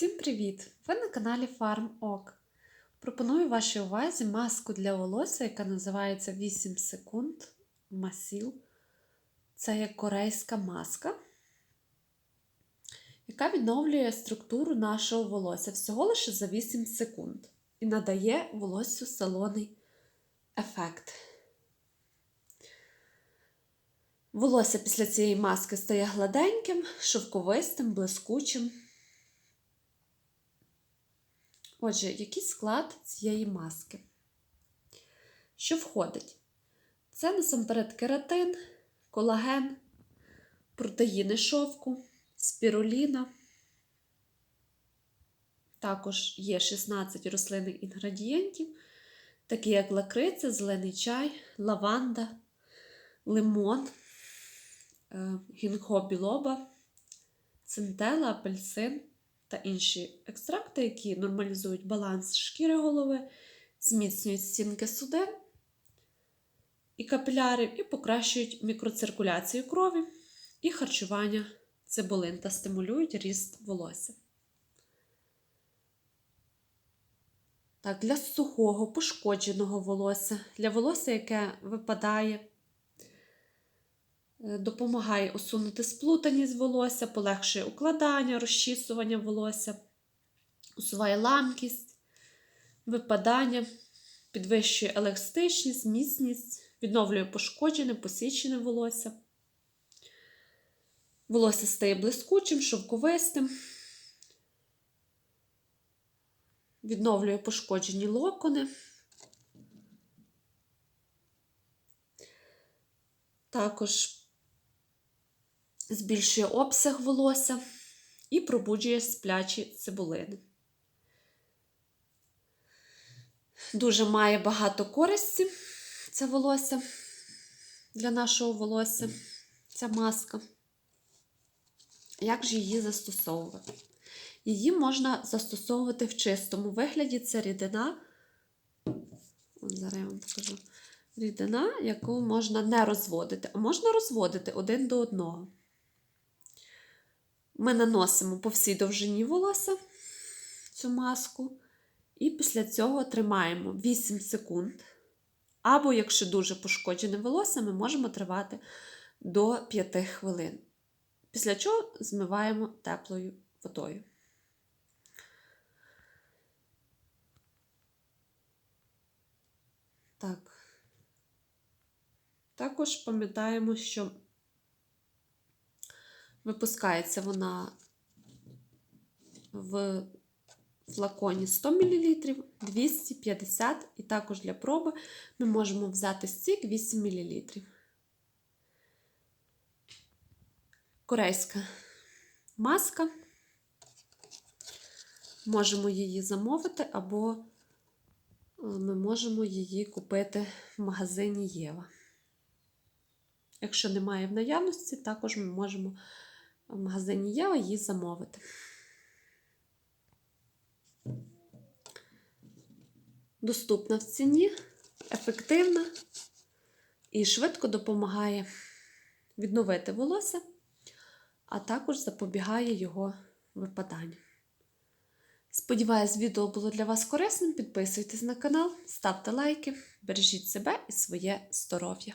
Всім привіт! Ви на каналі FarmOk. Пропоную вашій увазі маску для волосся, яка називається 8 секунд масіл. Це є корейська маска, яка відновлює структуру нашого волосся всього лише за 8 секунд і надає волоссю салонний ефект. Волосся після цієї маски стає гладеньким, шовковистим, блискучим. Отже, який склад цієї маски? Що входить? Це насамперед кератин, колаген, протеїни шовку, спіруліна. Також є 16 рослинних інгредієнтів, такі як лакриця, зелений чай, лаванда, лимон, гінго білоба, центела, апельсин та інші екстракти, які нормалізують баланс шкіри голови, зміцнюють стінки судин і капілярів, і покращують мікроциркуляцію крові і харчування цибулин та стимулюють ріст волосся. Так, для сухого, пошкодженого волосся, для волосся, яке випадає, допомагає усунути сплутаність волосся, полегшує укладання, розчісування волосся, усуває ламкість, випадання, підвищує еластичність, міцність, відновлює пошкоджене, посічене волосся. Волосся стає блискучим, шовковистим, відновлює пошкоджені локони. Також збільшує обсяг волосся і пробуджує сплячі цибулини. Дуже має багато користі це волосся для нашого волосся, ця маска. Як ж її застосовувати? Її можна застосовувати в чистому вигляді це рідина. От зараз я вам покажу. Рідина, яку можна не розводити, а можна розводити один до одного. Ми наносимо по всій довжині волосся цю маску, і після цього тримаємо 8 секунд. Або, якщо дуже пошкоджене волосся, ми можемо тривати до 5 хвилин. Після чого змиваємо теплою водою. Так. Також пам'ятаємо, що випускається вона в флаконі 100 мл, 250 і також для проби ми можемо взяти стік 8 мл. Корейська маска. Можемо її замовити, або ми можемо її купити в магазині Єва. Якщо немає в наявності, також ми можемо в магазині Єва її замовити. Доступна в ціні, ефективна і швидко допомагає відновити волосся, а також запобігає його випаданню. Сподіваюсь, відео було для вас корисним. Підписуйтесь на канал, ставте лайки, бережіть себе і своє здоров'я.